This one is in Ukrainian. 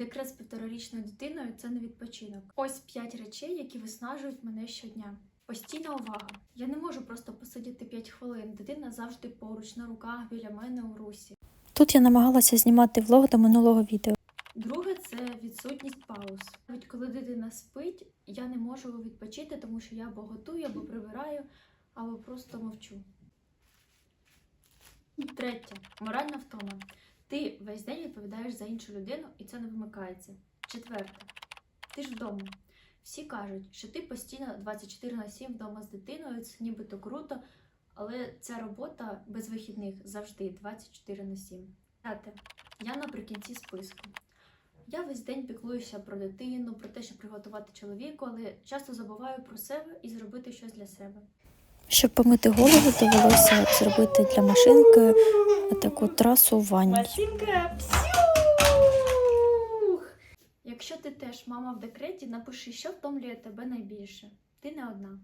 Декрет з півторарічною дитиною це не відпочинок. Ось п'ять речей, які виснажують мене щодня. Постійна увага. Я не можу просто посидіти 5 хвилин. Дитина завжди поруч на руках біля мене у русі. Тут я намагалася знімати влог до минулого відео. Друге це відсутність пауз. Навіть коли дитина спить, я не можу відпочити, тому що я або готую, або прибираю, або просто мовчу. Третє моральна втома. Ти весь день відповідаєш за іншу людину, і це не вимикається. Четверте, ти ж вдома. Всі кажуть, що ти постійно 24 на 7 вдома з дитиною, це нібито круто, але ця робота без вихідних завжди 24 на 7. П'яте, я наприкінці списку. Я весь день піклуюся про дитину, про те, щоб приготувати чоловіку, але часто забуваю про себе і зробити щось для себе. Щоб помити голову, довелося зробити для машинки таку трасу ванні. Якщо ти теж мама в декреті, напиши, що втомлює тебе найбільше. Ти не одна.